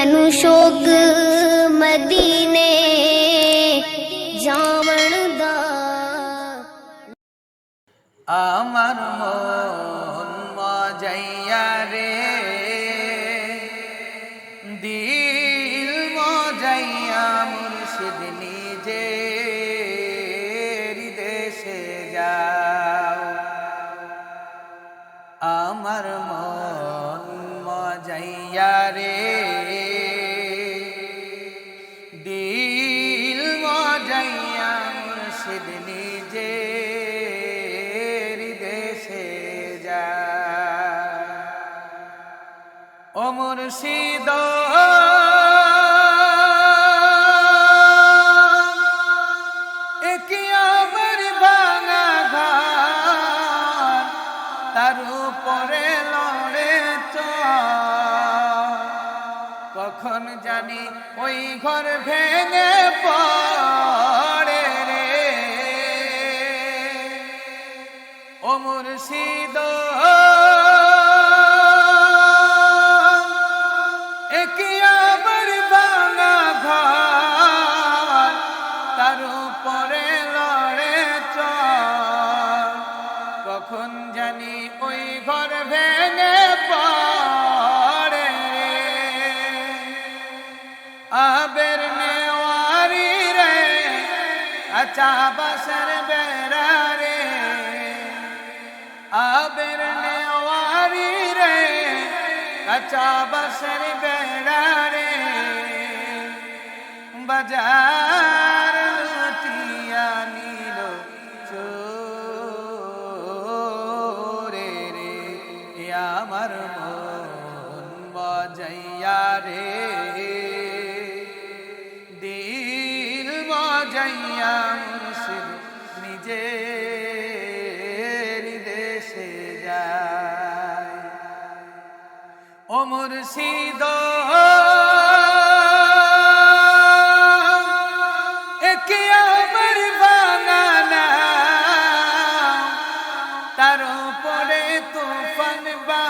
ਮੈਨੂੰ ਸ਼ੌਕ ਮਦੀਨੇ ਜਾਵਣ ਦਾ আমার মন মজাইয়া রে দিল মজাইয়া ও মুর্শিদ। তার উপরে লড়ে কখন জানি ওই ঘর ভেঙে পড়ে রে। ও মুর্শিদ। জানি ওই ঘর ভেঙে পড়ে। আবের নেওয়ারি রে আচা বাসর বেড়া রে। আবের নেওয়ারি রে আচা বাসর বেড়া রে। বাজার আমার মন বজাইয়া রে। দিল বজাইয়া নিজে দেশে যায়। ও মুর্শিদ তার উপরে তুফান বা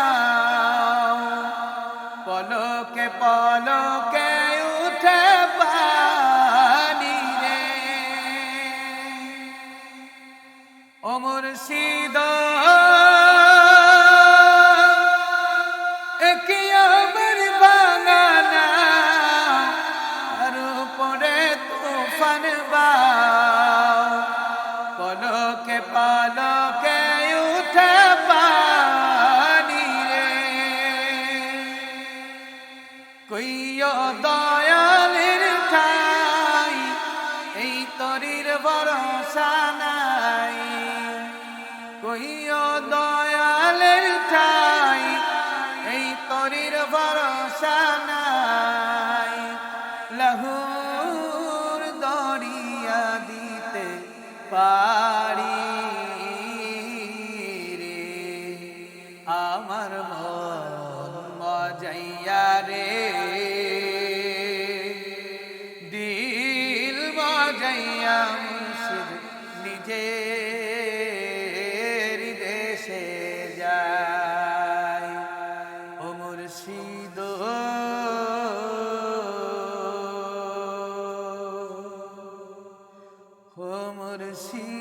পলকে পলকে দয়ালের ঠাই, এই তরির ভরসা নাই। লহুর দরিয়া দিতে পারি রে। আমার মন মজাইয়া রে। দিল মজাইয়া মুর্শিদ নিজে মুর্শিদ